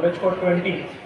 college for 20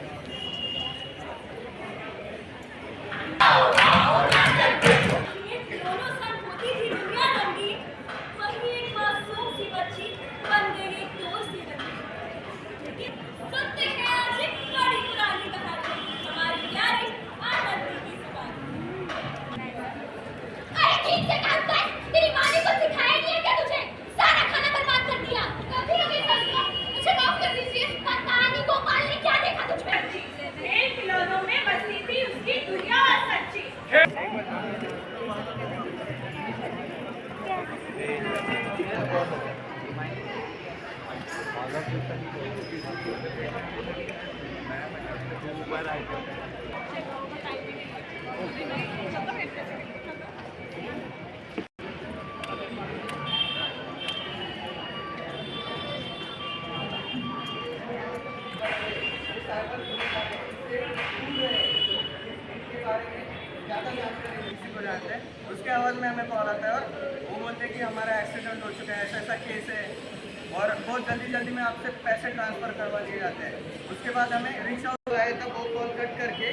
उसके आवाज़ में हमें कॉल आता है और वो बोलते हैं कि हमारा एक्सीडेंट हो चुका है ऐसा ऐसा केस है। और बहुत जल्दी जल्दी में आपसे पैसे ट्रांसफ़र करवा दिए जाते हैं। उसके बाद हमें आउट आए तब वो कॉल कट करके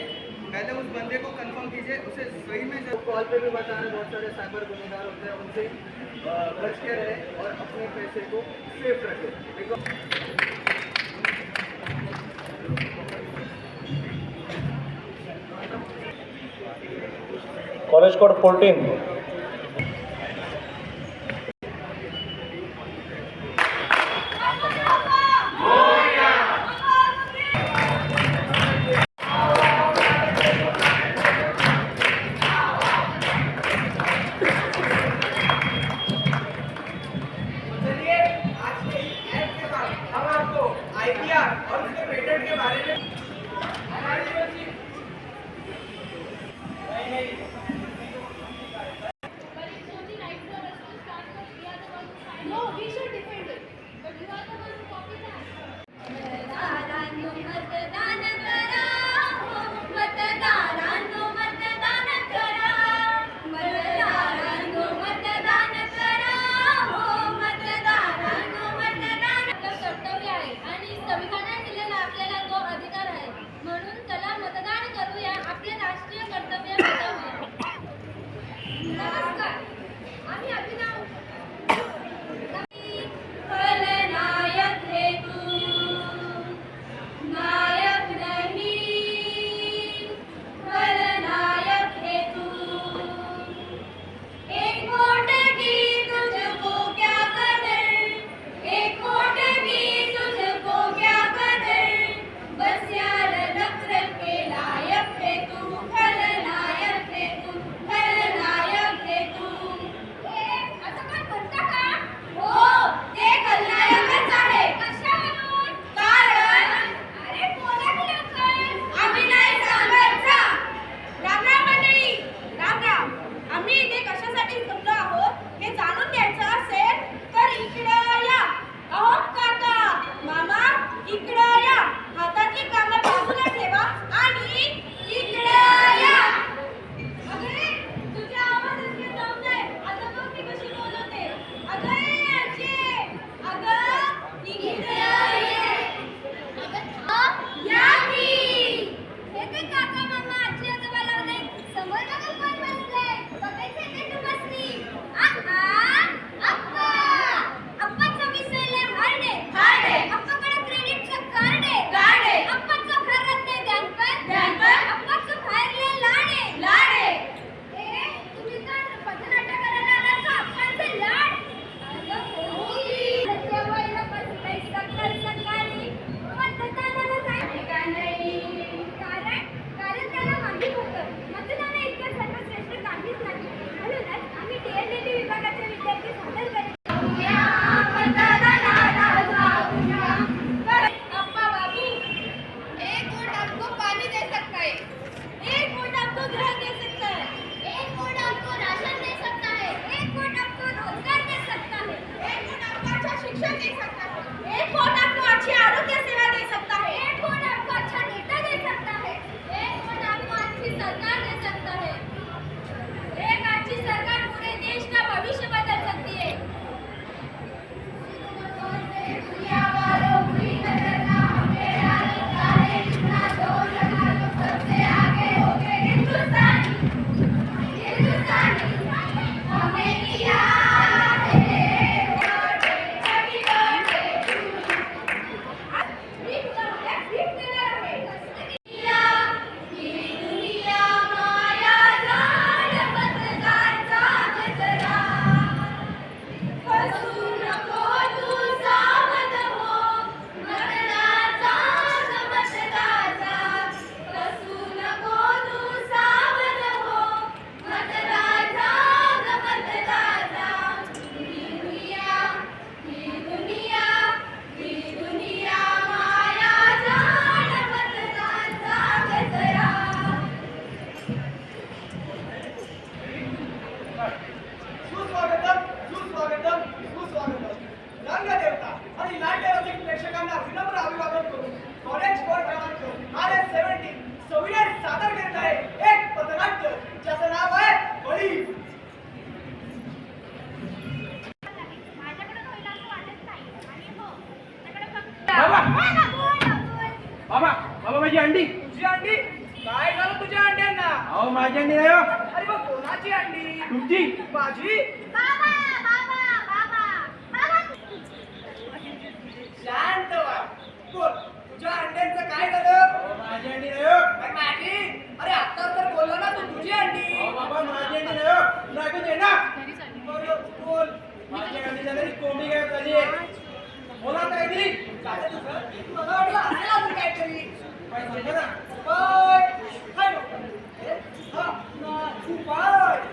पहले उस बंदे को कंफर्म कीजिए, उसे सही में जब कॉल पे भी बता रहे बहुत सारे साइबर गुनेगार होते हैं, उनसे बच के रहे और अपने पैसे को सेफ़ रखें। Because college code fourteen. No, we should माझी अंडी? तुझी अंडी? काय झालं तुझ्या अंड्यांना? अहो माझी अंडी नाही हो. अरे मग कोणाची अंडी? तुमची. माझी? बाबा बाबा बाबा बाबा. शांत व्हा. बोल तुझ्या अंड्यांचं काय झालं? अहो, माझी अंडी नाही हो. अरे माझी? अरे आता तर बोलला ना तू तुझी अंडी. अहो, बाबा माझी अंडी नाही हो. तुला ना. बोल माझी अंडी झाली कोंबडी काय झाली. बोला काहीतरी काय तुझं? मला वाटलं असेल काहीतरी.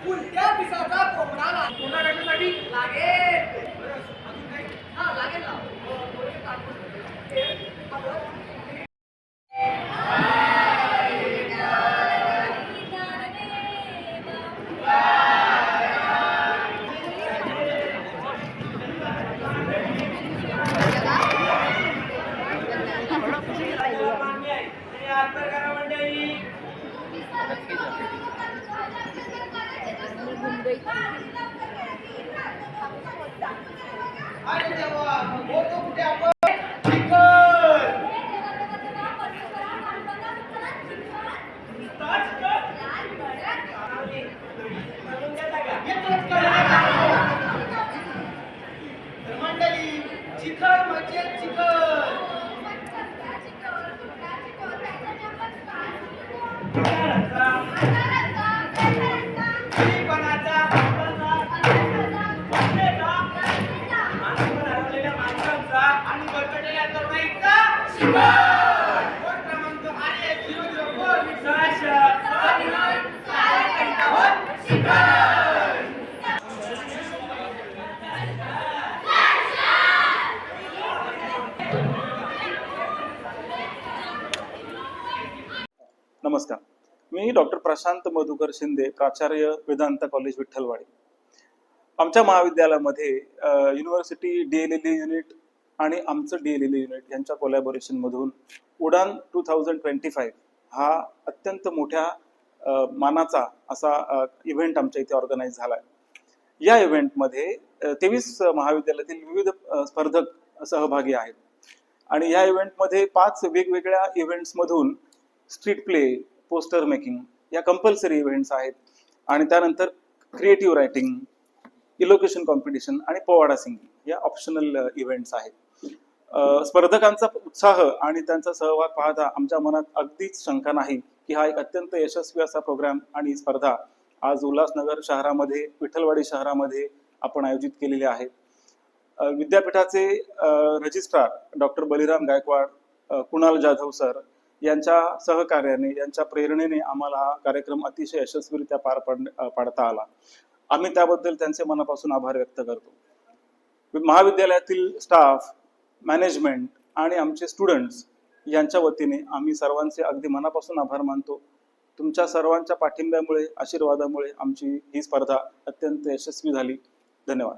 उलट्या पिसाचा कोंबडा लागेल अजून काही? हा, लागेल ना. हो, थोडेसे कापून. हे, आपलं. अरे देवा, डॉक्टर प्रशांत मधुकर शिंदे प्राचार्य वेदांत कॉलेज विठ्ठलवाडी. आमच्या महाविद्यालयामध्ये university D L L unit आणि आमचं डी एल एल युनिट यांच्या कोलॅबोरेशनमधून Udaan two thousand twenty five हा अत्यंत मोठ्या मानाचा असा इव्हेंट आमच्या इथे ऑर्गनाईज झाला आहे या इव्हेंटमध्ये तेवीस महाविद्यालयातील विविध स्पर्धक सहभागी आहेत. आणि या इव्हेंटमध्ये पाच वेगवेगळ्या इव्हेंट्समधून स्ट्रीट प्ले पोस्टर मेकिंग या कंपल्सरी इव्हेंट्स आहेत. आणि त्यानंतर क्रिएटिव्ह रायटिंग इलोकेशन कॉम्पिटिशन आणि पोवाडा सिंगिंग या ऑप्शनल इव्हेंट्स uh, आहेत. स्पर्धकांचा उत्साह आणि त्यांचा सहभाग पाहता आमच्या मनात अगदीच शंका नाही की हा एक अत्यंत यशस्वी असा प्रोग्राम आणि स्पर्धा आज उल्हासनगर शहरामध्ये विठ्ठलवाडी शहरामध्ये आपण आयोजित केलेले आहे. विद्यापीठाचे registrar doctor Baliram Gaikwad Kunal Jadhav sir यांच्या सहकार्याने यांच्या प्रेरणेने आम्हाला हा कार्यक्रम अतिशय यशस्वीरित्या पार पड पाडता आला. आम्ही त्याबद्दल त्यांचे मनापासून आभार व्यक्त करतो. महाविद्यालयातील स्टाफ मॅनेजमेंट आणि आमचे स्टुडंट्स यांच्या वतीने आम्ही सर्वांचे अगदी मनापासून आभार मानतो. तुमच्या सर्वांच्या पाठिंब्यामुळे आशीर्वादामुळे आमची ही स्पर्धा अत्यंत यशस्वी झाली. धन्यवाद.